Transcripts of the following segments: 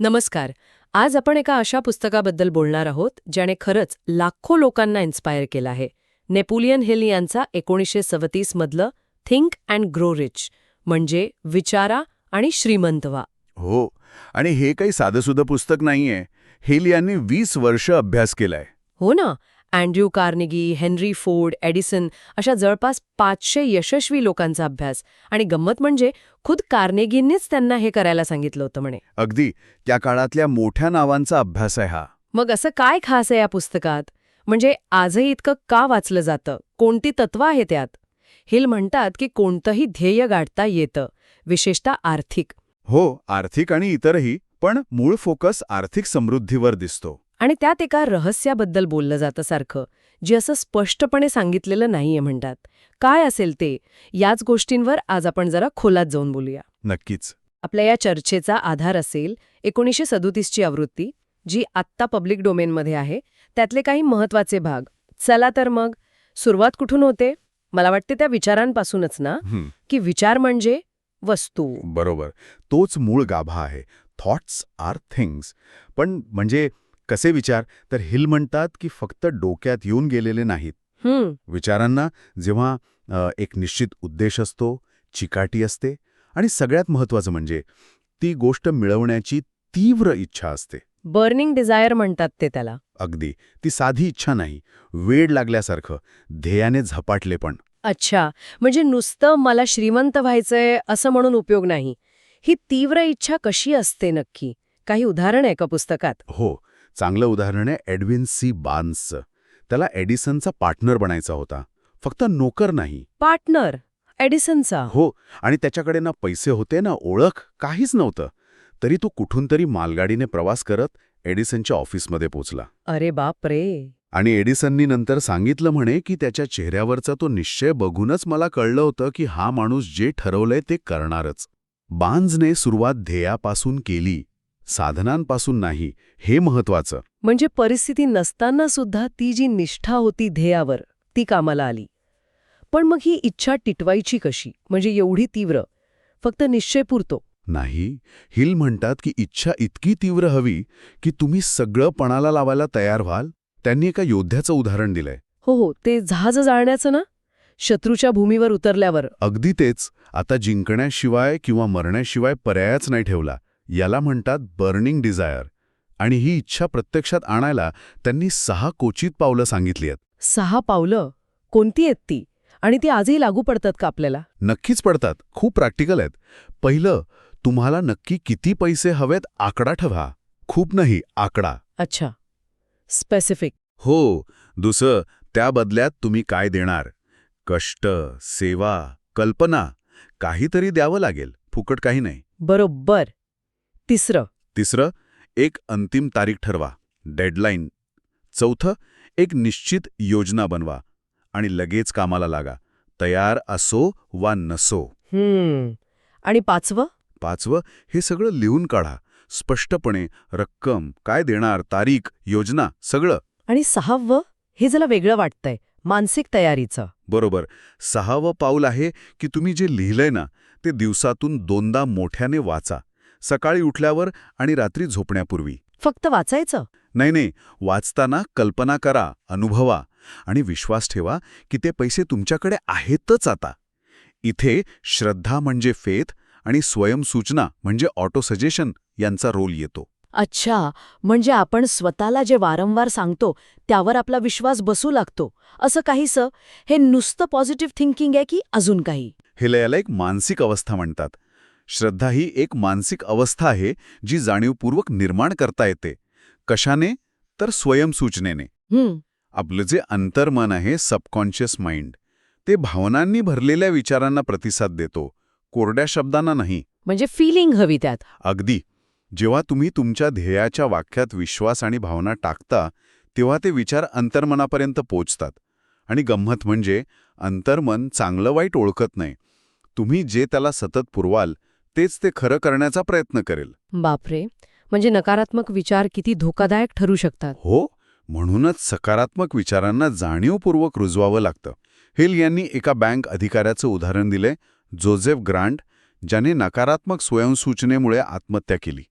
नमस्कार. आज आपण एका अशा पुस्तकाबद्दल बोलणार आहोत ज्याने खरंच लाखो लोकांना इन्स्पायर केलं आहे. नेपोलियन हिल यांचा एकोणीसशे सव्वीस मधलं थिंक अँड ग्रो रिच म्हणजे विचारा आणि श्रीमंत व्हा. हो आणि हे काही साधंसुधं पुस्तक नाहीये. हेल यांनी वीस वर्ष अभ्यास केलाय. हो ना. Andrew Carnegie Henry Ford Edison अशा जवळपास पाचशे यशस्वी लोकांचा अभ्यास. आणि गंमत म्हणजे खुद कार्नेगींनीच त्यांना हे करायला सांगितलं होतं म्हणे. अगदी. त्या काळातल्या मोठ्या नावांचा अभ्यास आहे हा. मग असं काय खास आहे या पुस्तकात? म्हणजे आजही इतकं का वाचलं जातं? कोणती तत्व आहे त्यात हिल म्हणतात की कोणतंही ध्येय गाठता येतं विशेषतः आर्थिक. हो आर्थिक आणि इतरही पण मूळ फोकस आर्थिक समृद्धीवर दिसतो. आणि त्यात एका रहस्याबद्दल बोललं जातं सारखं जे असं स्पष्टपणे सांगितलेलं नाहीये म्हणतात. काय असेल ते याच गोष्टींवर आज आपण जरा खोलात जाऊन बोलूया. नक्कीच. आपल्या या चर्चेचा आधार असेल एकोणीसशे सदोतीसची आवृत्ती जी आत्ता पब्लिक डोमेनमध्ये आहे. त्यातले काही महत्त्वाचे भाग. चला तर मग सुरुवात कुठून होते? मला वाटते त्या विचारांपासूनच ना? की विचार म्हणजे वस्तू. बरोबर. तोच मूळ गाभा आहे. थॉट्स आर थिंग्स पण म्हणजे कसे विचार तर हिल म्हणतात की फक्त डोक्यात येऊन गेलेले नाहीत. विचारांना जेव्हा एक निश्चित उद्देश असतो चिकाटी असते आणि सगळ्यात महत्त्वाचं म्हणजे ती गोष्ट मिळवण्याची तीव्र इच्छा असते. बर्निंग डिझायर म्हणतात ते त्याला. अगदी. ती साधी इच्छा नाही. वेळ लागल्यासारखं. ध्येयाने झपाटले पण. अच्छा. म्हणजे नुसतं मला श्रीमंत व्हायचंय असं म्हणून उपयोग नाही. ही तीव्र इच्छा कशी असते नक्की? काही उदाहरण आहे का पुस्तकात? हो. चांगलं उदाहरण आहे एडविन सी बार्न्सचं. त्याला एडिसनचा पार्टनर बनायचा होता. फक्त नोकर नाही. पार्टनर? एडिसनचा? हो आणि त्याच्याकडे ना पैसे होते ना ओळख काहीच नव्हतं. तरी तो कुठून तरी मालगाडीने प्रवास करत एडिसनच्या ऑफिसमध्ये पोचला. अरे बाप रे आणि एडिसननी नंतर सांगितलं म्हणे की त्याच्या चेहऱ्यावरचा तो निश्चय बघूनच मला कळलं होतं की हा माणूस जे ठरवलंय ते करणारच. बांझने सुरुवात ध्येयापासून केली. साधनांपासून नाही हे महत्वाचं म्हणजे परिस्थिती नसताना सुद्धा ती जी निष्ठा होती ध्येयावर ती कामाला आली. पण मग ही इच्छा टिटवायची कशी? म्हणजे एवढी तीव्र. फक्त निश्चय पुरतो. नाही हिल म्हणतात की इच्छा इतकी तीव्र हवी की तुम्ही सगळं पणाला लावायला तयार व्हाल. त्यांनी एका योद्ध्याचं उदाहरण दिलंय. हो हो ते जहाज जाळण्याचं ना? शत्रूच्या भूमीवर उतरल्यावर. अगदी तेच. आता जिंकण्याशिवाय किंवा मरण्याशिवाय पर्यायच नाही ठेवला. याला म्हणतात बर्निंग डिझायर. आणि ही इच्छा प्रत्यक्षात आणायला त्यांनी सहा कोचित पावलं सांगितली आहेत. सहा पावलं? कोणती आहेत ती? आणि ती आजही लागू पडतात का आपल्याला? नक्कीच पडतात. खूप प्रॅक्टिकल आहेत. पहिलं तुम्हाला नक्की किती पैसे हवेत आकडा ठेवा. खूप नाही आकडा. अच्छा. स्पेसिफिक हो. दुसरं त्या बदल्यात तुम्ही काय देणार? कष्ट सेवा कल्पना. काहीतरी द्यावं लागेल. फुकट काही नाही. बरोबर. तिसरं. तिसरं एक अंतिम तारीख ठरवा. डेडलाईन चौथं एक निश्चित योजना बनवा आणि लगेच कामाला लागा. तयार असो वा नसो. हम्म. आणि पाचवं? पाचवं हे सगळं लिहून काढा. स्पष्टपणे रक्कम काय देणार तारीख योजना सगळं. आणि सहावं हे जरा वेगळं वाटतंय. मानसिक तयारीचं. बरोबर. सहावं पाऊल आहे की तुम्ही जे लिहिलंय ना ते दिवसातून दोनदा मोठ्याने वाचा. सकाळी उठल्यावर आणि रात्री झोपण्यापूर्वी. फक्त वाचायचं? नाही नाही. वाचताना कल्पना करा अनुभवा आणि विश्वास ठेवा की ते पैसे तुमच्याकडे आहेतच आता. इथे श्रद्धा म्हणजे फेथ आणि स्वयंसूचना म्हणजे ऑटो सजेशन यांचा रोल येतो. अच्छा. म्हणजे आपण स्वतःला जे वारंवार सांगतो त्यावर आपला विश्वास बसू लागतो. असं काहीसं? हे नुसतं पॉझिटिव्ह थिंकिंग आहे की अजून काही? हे लयाला एक मानसिक अवस्था म्हणतात. श्रद्धा ही एक मानसिक अवस्था आहे जी जाणीवपूर्वक निर्माण करता येते. कशाने? तर स्वयंसूचनेने. आपलं जे अंतर्मन आहे सबकॉन्शियस माइंड ते भावनांनी भरलेल्या विचारांना प्रतिसाद देतो कोरड्या शब्दांना नाही. म्हणजे फिलिंग हवी त्यात. अगदी. जेव्हा तुम्ही तुमच्या ध्येयाच्या वाक्यात विश्वास आणि भावना टाकता तेव्हा ते विचार अंतर्मनापर्यंत पोचतात. आणि गंमत म्हणजे अंतर्मन चांगलं वाईट ओळखत नाही. तुम्ही जे त्याला सतत पुरवाल तेच ते खरं करण्याचा प्रयत्न करेल. बापरे. म्हणजे नकारात्मक विचार किती धोकादायक ठरू शकतात. हो म्हणूनच सकारात्मक विचारांना जाणीवपूर्वक रुजवावं लागतं. हिल यांनी एका बँक अधिकाऱ्याचं उदाहरण दिलंय जोझेफ ग्रांट ज्याने नकारात्मक स्वयंसूचनेमुळे आत्महत्या केली.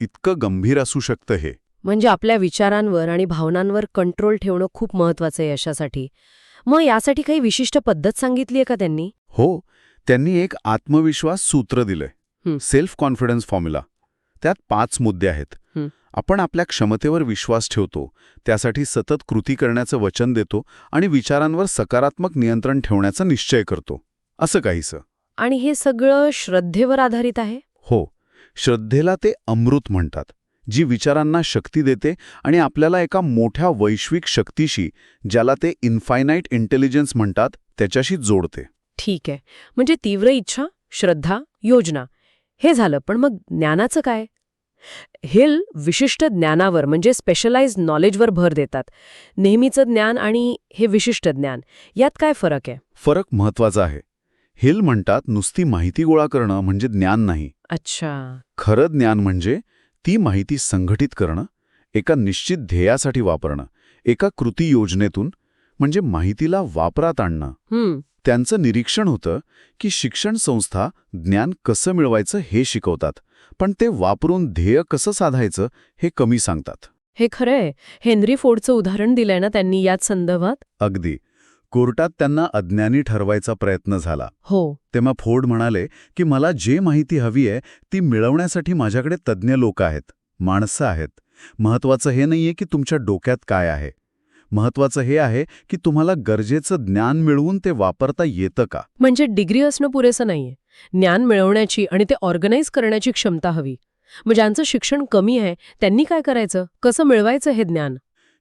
इतकं गंभीर असू शकतं हे. म्हणजे आपल्या विचारांवर आणि भावनांवर कंट्रोल ठेवणं खूप महत्वाचं आहे यशासाठी मग यासाठी काही विशिष्ट पद्धत सांगितली आहे का त्यांनी? हो त्यांनी एक आत्मविश्वास सूत्र दिलंय. Self confidence formula. त्यात पाच मुद्दे आहेत. आपण आपल्या क्षमतेवर विश्वास ठेवतो त्यासाठी सतत कृती करण्याचं वचन देतो आणि विचारांवर सकारात्मक नियंत्रण ठेवण्याचा निश्चय करतो. असं काहीसं. आणि हे सगळं श्रद्धेवर आधारित आहे? हो. श्रद्धेला ते अमृत म्हणतात जी विचारांना शक्ती देते आणि आपल्याला एका मोठ्या वैश्विक शक्तीशी ज्याला ते इन्फायनाईट इंटेलिजन्स म्हणतात त्याच्याशी जोडते. ठीक आहे. म्हणजे तीव्र इच्छा श्रद्धा योजना. हे झालं पण मग ज्ञानाचं काय? हिल विशिष्ट ज्ञानावर म्हणजे स्पेशलाइज नॉलेजवर भर देतात. नेहमीचं ज्ञान आणि हे विशिष्ट ज्ञान यात काय फरक आहे? फरक महत्त्वाचा आहे. हिल म्हणतात नुसती माहिती गोळा करणं म्हणजे ज्ञान नाही. अच्छा. खरं ज्ञान म्हणजे ती माहिती संघटित करणं एका निश्चित ध्येयासाठी वापरणं एका कृती योजनेतून म्हणजे माहितीला वापरात आणणं. त्यांचं निरीक्षण होतं की शिक्षण संस्था ज्ञान कसं मिळवायचं हे शिकवतात पण ते वापरून ध्येय कसं साधायचं हे कमी सांगतात. हे खरंय. हेनरी फोर्डचं उदाहरण दिलंय ना त्यांनी याच संदर्भात? अगदी. कोर्टात त्यांना अज्ञानी ठरवायचा प्रयत्न झाला. हो. तेव्हा फोर्ड म्हणाले की मला जे माहिती हवी आहे ती मिळवण्यासाठी माझ्याकडे तज्ज्ञ लोक आहेत माणसं आहेत. महत्वाचं हे नाहीये की तुमच्या डोक्यात काय आहे. महत्वाचं हे आहे की तुम्हाला गरजेचं ज्ञान मिळवून ते वापरता येतं का? म्हणजे डिग्री असणं पुरेसं नाहीये. ज्ञान मिळवण्याची आणि ते ऑर्गनाईज करण्याची क्षमता हवी. मग ज्यांचं शिक्षण कमी आहे त्यांनी काय करायचं? कसं मिळवायचं हे ज्ञान?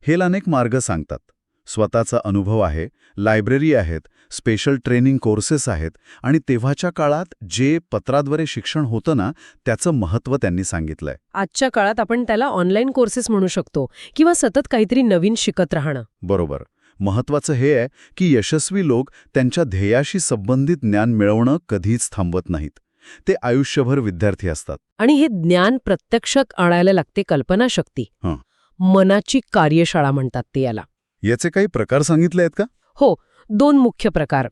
हे अनेक मार्ग सांगतात. स्वतःचा अनुभव आहे लायब्ररी आहेत स्पेशल ट्रेनिंग कोर्सेस आहेत आणि तेव्हाच्या काळात जे पत्राद्वारे शिक्षण होतं ना त्याचं महत्त्व त्यांनी सांगितलंय. आजच्या काळात आपण त्याला ऑनलाईन कोर्सेस म्हणू शकतो किंवा सतत काहीतरी नवीन शिकत राहणं. बरोबर. महत्वाचं हे आहे की यशस्वी लोक त्यांच्या ध्येयाशी संबंधित ज्ञान मिळवणं कधीच थांबवत नाहीत. ते आयुष्यभर विद्यार्थी असतात. आणि हे ज्ञान प्रत्यक्षात आणायला लागते कल्पनाशक्ती. हं. मनाची कार्यशाळा म्हणतात ते याला. याचे काही प्रकार सांगितले आहेत का? हो. दोन मुख्य प्रकार.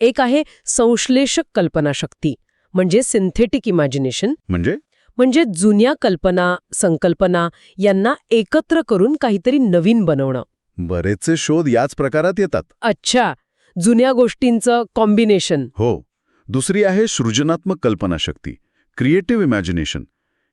एक आहे संश्लेषक कल्पनाशक्ती म्हणजे सिंथेटिक इमॅजिनेशन म्हणजे? म्हणजे जुन्या कल्पना संकल्पना यांना एकत्र करून काहीतरी नवीन बनवणं. बरेचसे शोध याच प्रकारात येतात. अच्छा जुन्या गोष्टींचं कॉम्बिनेशन हो दुसरी आहे सृजनात्मक कल्पनाशक्ती क्रिएटिव्ह इमॅजिनेशन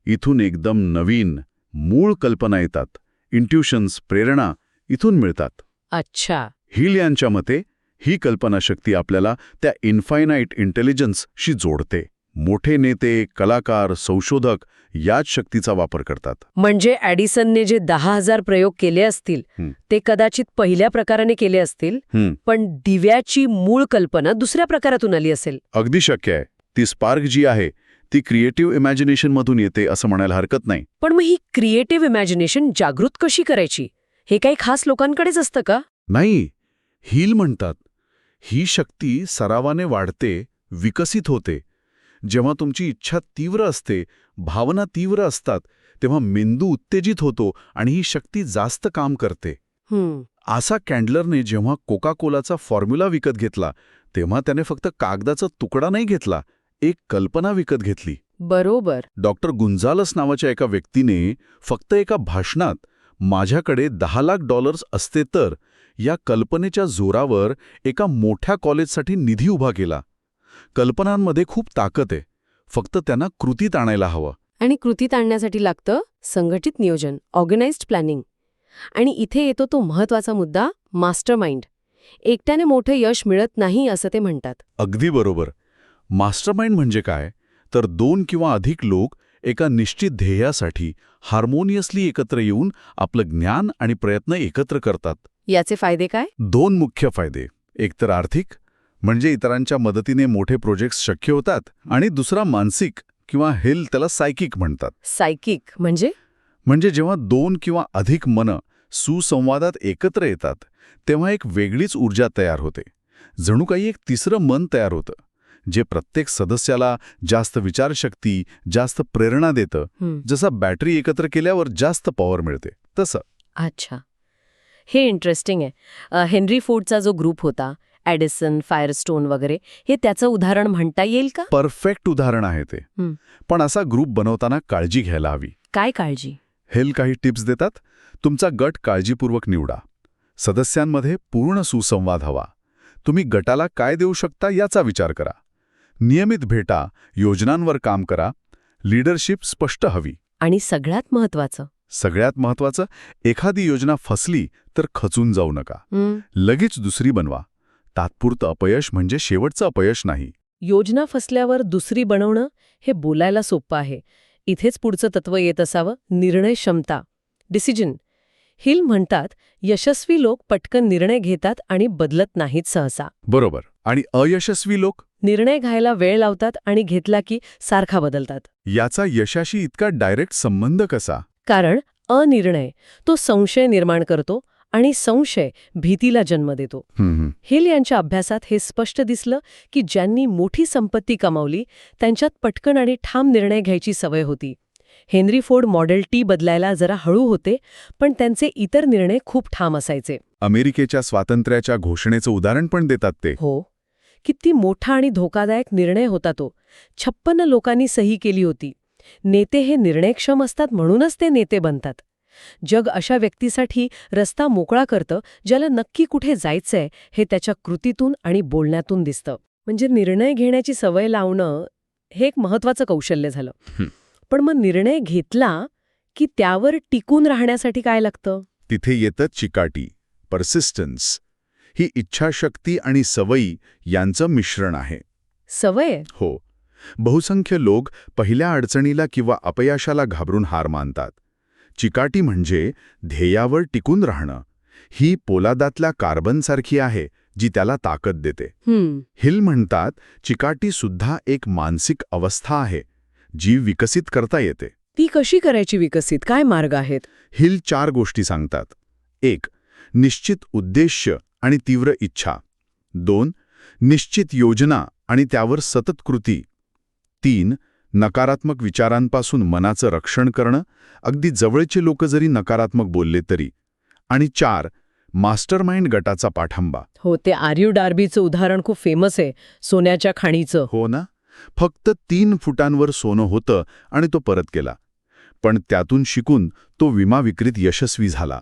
इथून एकदम नवीन मूळ कल्पना येतात. इंट्युशन्स प्रेरणा इथून मिळतात. अच्छा. हिल यांच्या मते ही कल्पनाशक्ती आपल्याला त्या इन्फायनाईट इंटेलिजन्सशी जोडते. मोठे नेते कलाकार संशोधक याच शक्तीचा वापर करतात. म्हणजे ॲडिसनने जे दहा हजार प्रयोग केले असतील. ते कदाचित पहिल्या प्रकाराने केले असतील पण दिव्याची मूळ कल्पना दुसऱ्या प्रकारातून आली असेल. अगदी शक्य आहे. ती स्पार्क जी आहे ती क्रिएटिव्ह इमॅजिनेशनमधून येते असं म्हणायला हरकत नाही. पण मग ही क्रिएटिव्ह इमॅजिनेशन जागृत कशी करायची? हे काही खास लोकांकडेच असतं का? नाही. हील म्हणतात. ही शक्ती सरावाने वाढते विकसित होते. जेव्हा तुमची इच्छा तीव्र असते भावना तीव्र असतात तेव्हा मेंदू उत्तेजित होतो आणि ही शक्ती जास्त काम करते. आसा कॅन्डलरने जेव्हा कोका कोलाचा फॉर्म्युला विकत घेतला तेव्हा त्याने फक्त कागदाचा तुकडा नाही घेतला एक कल्पना विकत घेतली. बरोबर. डॉक्टर गुंजालस नावाच्या एका व्यक्तीने फक्त एका भाषणात माझ्याकडे दहा लाख डॉलर्स असते तर या कल्पनेच्या जोरावर एका मोठ्या कॉलेजसाठी निधी उभा केला. कल्पनांमध्ये खूप ताकद आहे. फक्त त्यांना कृतीत आणायला हवं. आणि कृतीत आणण्यासाठी लागतं संघटित नियोजन ऑर्गनाइज्ड प्लॅनिंग. आणि इथे येतो तो महत्त्वाचा मुद्दा मास्टर माइंड एकट्याने मोठं यश मिळत नाही असं ते म्हणतात. अगदी बरोबर. मास्टरमाइंड म्हणजे काय? तर दोन किंवा अधिक लोक एका निश्चित ध्येयासाठी हार्मोनियसली एकत्र येऊन आपलं ज्ञान आणि प्रयत्न एकत्र करतात. याचे फायदे काय? दोन मुख्य फायदे. एकतर आर्थिक म्हणजे इतरांच्या मदतीने मोठे प्रोजेक्ट्स शक्य होतात आणि दुसरा मानसिक किंवा हेल त्याला सायकिक म्हणतात. सायकिक म्हणजे? म्हणजे जेव्हा दोन किंवा अधिक मनं सुसंवादात एकत्र येतात तेव्हा एक वेगळीच ऊर्जा तयार होते. जणू काही एक तिसरं मन तयार होतं जे प्रत्येक सदस्याला जास्त विचारशक्ती जास्त प्रेरणा देतं. जसं बॅटरी एकत्र केल्यावर जास्त पॉवर मिळते तसं. अच्छा. हे इंटरेस्टिंग आहे. हेनरी फोर्डचा जो ग्रुप होता ॲडिसन फायरस्टोन वगैरे हे त्याचं उदाहरण म्हणता येईल का? परफेक्ट उदाहरण आहे ते. पण असा ग्रुप बनवताना काळजी घ्यायला हवी. काय काळजी? हेल काही टिप्स देतात? तुमचा गट काळजीपूर्वक निवडा. सदस्यांमध्ये पूर्ण सुसंवाद हवा. तुम्ही गटाला काय देऊ शकता याचा विचार करा. नियमित भेटा योजनांवर काम करा. लीडरशिप स्पष्ट हवी. आणि सगळ्यात महत्वाचं सगळ्यात महत्वाचं एखादी योजना फसली तर खचून जाऊ नका. लगेच दुसरी बनवा. तात्पुरतं अपयश म्हणजे शेवटचं अपयश नाही. योजना फसल्यावर दुसरी बनवणं हे बोलायला सोपं आहे. इथेच पुढचं तत्व येत असावं निर्णय क्षमता. डिसिजन हिल म्हणतात यशस्वी लोक पटकन निर्णय घेतात आणि बदलत नाहीत सहसा. बरोबर. आणि अयशस्वी लोक? निर्णय घ्यायला वेळ लावतात आणि घेतला की सारखा बदलतात. याचा यशाशी इतका डायरेक्ट संबंध कसा? कारण अनिर्णय तो संशय निर्माण करतो आणि संशय भीतीला जन्म देतो. हिल यांच्या अभ्यासात हे स्पष्ट दिसलं की ज्यांनी मोठी संपत्ती कमावली त्यांच्यात पटकन आणि ठाम निर्णय घ्यायची सवय होती. हेनरी फोर्ड मॉडेल टी बदलायला जरा हळू होते पण त्यांचे इतर निर्णय खूप ठाम असायचे. अमेरिकेच्या स्वातंत्र्याच्या घोषणेचं उदाहरण पण देतात ते. हो. किती मोठा आणि धोकादायक निर्णय होता तो. छप्पन्न लोकांनी सही केली होती. नेते हे निर्णयक्षम असतात म्हणूनच ते नेते बनतात. जग अशा व्यक्तीसाठी रस्ता मोकळा करतं ज्याला नक्की कुठे जायचंय हे त्याच्या कृतीतून आणि बोलण्यातून दिसतं. म्हणजे निर्णय घेण्याची सवय लावणं हे एक महत्वाचं कौशल्य झालं. पण मग निर्णय घेतला की त्यावर टिकून राहण्यासाठी काय लागतं? तिथे येतं चिकाटी परसिस्टन्स ही इच्छाशक्ती आणि सवयी यांचं मिश्रण आहे. सवय? हो. बहुसंख्य लोक पहिल्या अडचणीला किंवा अपयशाला घाबरून हार मानतात. चिकाटी म्हणजे ध्येयावर टिकून राहणं. ही पोलादातल्या कार्बनसारखी आहे जी त्याला ताकद देते. हिल म्हणतात चिकाटी सुद्धा एक मानसिक अवस्था आहे जी विकसित करता येते. ती कशी करायची विकसित? काय मार्ग आहेत? हिल चार गोष्टी सांगतात. एक निश्चित उद्देश्य आणि तीव्र इच्छा. दोन निश्चित योजना आणि त्यावर सतत कृती. तीन नकारात्मक विचारांपासून मनाचं रक्षण करणं अगदी जवळचे लोक जरी नकारात्मक बोलले तरी. आणि चार मास्टरमाइंड गटाचा पाठिंबा. हो ते आर्यू डार्बीचं उदाहरण खूप फेमस आहे सोन्याच्या खाणीचं. हो ना? फक्त तीन फुटांवर सोनं होतं आणि तो परत केला पण त्यातून शिकून तो विमा विक्रीत यशस्वी झाला.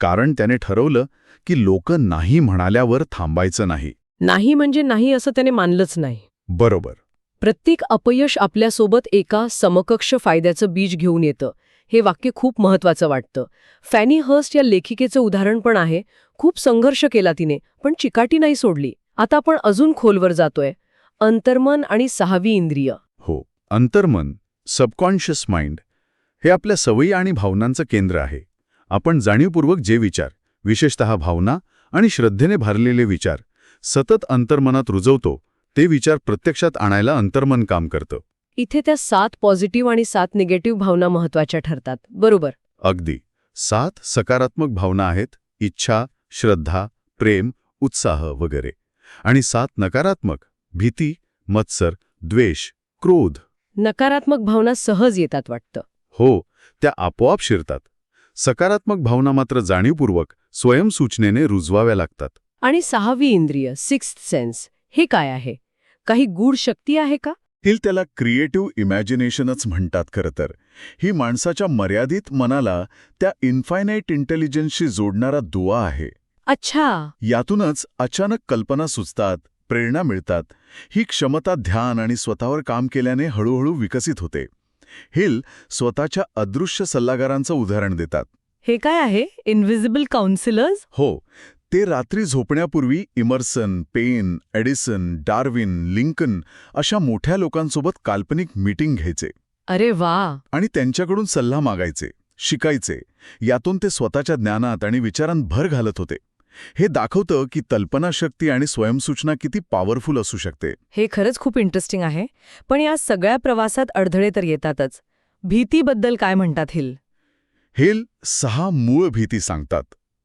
कारण त्याने ठरवलं की लोक नाही म्हणाल्यावर थांबायचं नाही. नाही म्हणजे नाही असं त्याने मानलंच नाही. बरोबर. प्रत्येक अपयश आपल्यासोबत एका समकक्ष फायद्याचं बीज घेऊन येतं हे वाक्य खूप महत्वाचं वाटतं. फॅनी हर्स्ट या लेखिकेचं उदाहरण पण आहे. खूप संघर्ष केला तिने पण चिकाटी नाही सोडली. आता आपण अजून खोलवर जातोय. अंतर्मन आणि सहावी इंद्रिय. हो अंतर्मन सबकॉन्शियस माइंड हे आपल्या सवयी आणि भावनांचं केंद्र आहे. आपण जाणीवपूर्वक जे विचार विशेषत भावना आणि श्रद्धेने भरलेले विचार सतत अंतर्मनात रुजवतो ते विचार प्रत्यक्षात आणायला अंतर्मन काम करतं. इथे त्या सात पॉझिटिव्ह आणि सात निगेटिव्ह भावना महत्त्वाच्या ठरतात. बरोबर. अगदी. सात सकारात्मक भावना आहेत इच्छा श्रद्धा प्रेम उत्साह वगैरे. आणि सात नकारात्मक भीती मत्सर द्वेष क्रोध. नकारात्मक भावना सहज येतात वाटतं. हो त्या आपोआप शिरतात. सकारात्मक भावना मात्र जाणीवपूर्वक स्वयंसूचनेने रुजवाव्या लागतात. आणि सहावी इंद्रिय सिक्स्थ सेन्स हे काय आहे? काही गूढ शक्ती आहे का? हिल त्याला क्रिएटिव्ह इमॅजिनेशनच म्हणतात खरं तर. ही माणसाच्या मर्यादित मनाला त्या इन्फायनाईट इंटेलिजन्सशी जोडणारा दुवा आहे. अच्छा. यातूनच अचानक कल्पना सुचतात प्रेरणा मिळतात. ही क्षमता ध्यान आणि स्वतःवर काम केल्याने हळूहळू विकसित होते. हिल स्वतःच्या अदृश्य सल्लागारांचं उदाहरण देतात. हे काय आहे? इनव्हिजिबल काउन्सिलर्स हो ते रात्री झोपण्यापूर्वी Emerson Paine Edison Darwin Lincoln अशा मोठ्या लोकांसोबत काल्पनिक मीटिंग घ्यायचे. अरे वा! आणि त्यांच्याकडून सल्ला मागायचे शिकायचे. यातून ते स्वतःच्या ज्ञानात आणि विचारांत भर घालत होते. हे दाखवतं की कल्पनाशक्ती आणि स्वयंसूचना किती पॉवरफुल असू शकते. हे खरंच खूप इंटरेस्टिंग आहे. पण या सगळ्या प्रवासात अडधळे तर येतातच. भीतीबद्दल काय म्हणतात हिल? हेल सहा मूळ भीती सांगतात.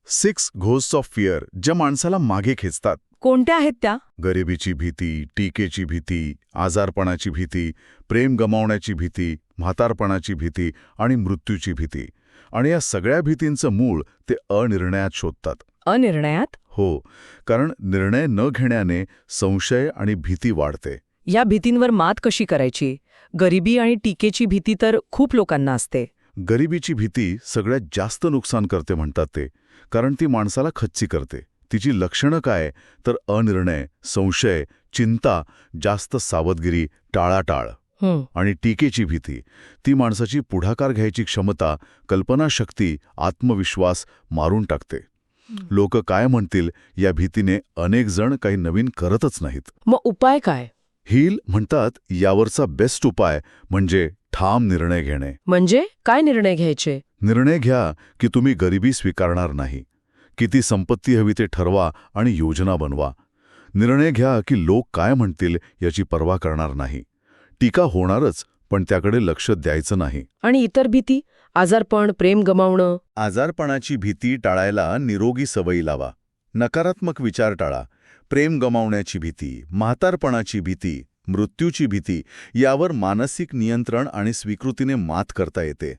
सिक्स घोस्ट ऑफ फिअर ज्या माणसाला मागे खेचतात. कोणत्या आहेत त्या? गरिबीची भीती टीकेची भीती आजारपणाची भीती प्रेम गमावण्याची भीती म्हातारपणाची भीती आणि मृत्यूची भीती. आणि या सगळ्या भीतींचं मूळ ते अनिर्णयात शोधतात. अनिर्णयात? हो कारण निर्णय न घेण्याने संशय आणि भीती वाढते. या भीतींवर मात कशी करायची? गरिबी आणि टीकेची भीती तर खूप लोकांना असते. गरिबीची भीती सगळ्यात जास्त नुकसान करते म्हणतात ते. कारण ती माणसाला खच्ची करते. तिची लक्षणं काय? तर अनिर्णय संशय चिंता जास्त सावधगिरी टाळाटाळ हं, आणि टीकेची भीती. ती माणसाची पुढाकार घ्यायची क्षमता कल्पनाशक्ती आत्मविश्वास मारून टाकते. लोक काय म्हणतील या भीतीने अनेक जण काही नवीन करतच नाहीत. मग उपाय काय? हील म्हणतात यावरचा बेस्ट उपाय म्हणजे ठाम निर्णय घेणे. म्हणजे काय निर्णय घ्यायचे? निर्णय घ्या की तुम्ही गरिबी स्वीकारणार नाही. किती संपत्ती हवी ते ठरवा आणि योजना बनवा. निर्णय घ्या की लोक काय म्हणतील याची पर्वा करणार नाही. टीका होणारच पण त्याकडे लक्ष द्यायचं नाही. आणि इतर भीती? आजारपण प्रेम गमावणं? आजारपणाची भीती टाळायला निरोगी सवयी लावा. नकारात्मक विचार टाळा. प्रेम गमावण्याची भीती म्हातारपणाची भीती मृत्यूची भीती यावर मानसिक नियंत्रण आणि स्वीकृतीने मात करता येते.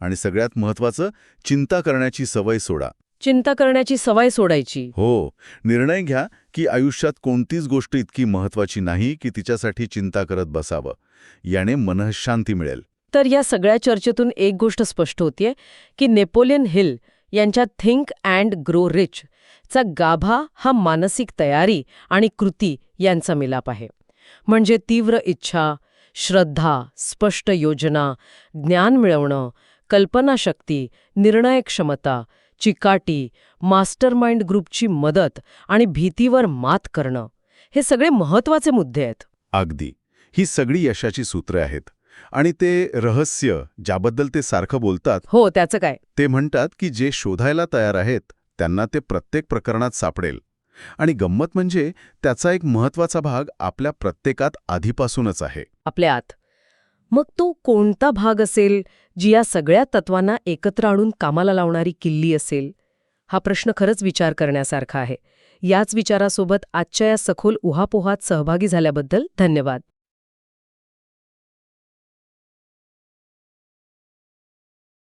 आणि सगळ्यात महत्त्वाचं चिंता करण्याची सवय सोडा. चिंता करण्याची सवय सोडायची. हो निर्णय घ्या की आयुष्यात कोणतीच गोष्ट इतकी महत्त्वाची नाही की तिच्यासाठी चिंता करत बसावं. याने मनःशांती मिळेल. तर या सगळ्या चर्चेतून एक गोष्ट स्पष्ट होतीये की नेपोलियन हिल यांच्या थिंक अँड ग्रो रिच चा गाभा हा मानसिक तयारी आणि कृती यांचा मिलाप आहे. म्हणजे तीव्र इच्छा श्रद्धा स्पष्ट योजना ज्ञान मिळवणं कल्पनाशक्ती निर्णय क्षमता चिकाटी मास्टरमाइंड ग्रुपची मदत आणि भीतीवर मात करणं हे सगळे महत्त्वाचे मुद्दे आहेत. अगदी. ही सगळी यशाची सूत्रे आहेत. आणि ते रहस्य ज्याबद्दल ते सारखं बोलतात हो त्याचं काय? ते म्हणतात की जे शोधायला तयार आहेत त्यांना ते प्रत्येक प्रकरणात सापडेल. आणि गंमत म्हणजे त्याचा एक महत्त्वाचा भाग आपल्या प्रत्येकात आधीपासूनच आहे. आपल्या आत. मग तो कोणता भाग असेल जी या सगळ्या तत्वांना एकत्र आणून कामाला लावणारी किल्ली असेल? हा प्रश्न खरंच विचार करण्यासारखा आहे. याच विचारासोबत आजच्या या सखोल उहापोहात सहभागी झाल्याबद्दल धन्यवाद.